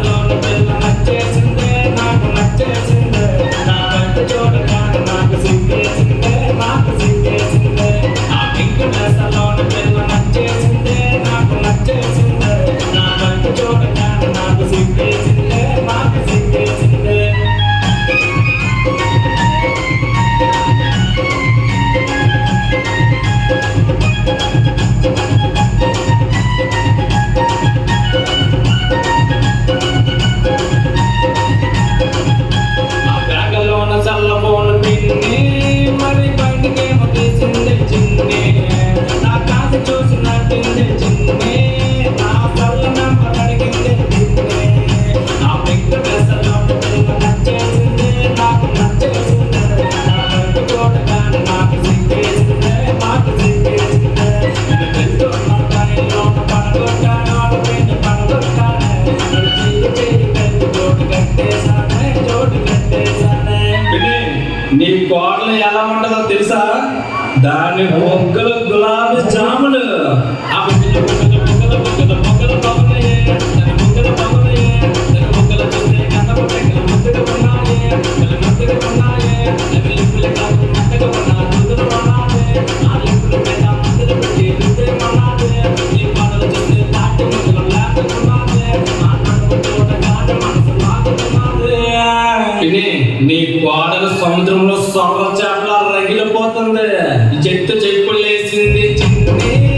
alone. నీ కోడలు ఎలా ఉంటుందో తెలుసా? దాని మొగ్గలు గులాబీ జాములు. సముద్రంలో సొర్ర చేపల రగిలిపోతుంది చెట్టు చెప్పులేసింది చింది చూపింది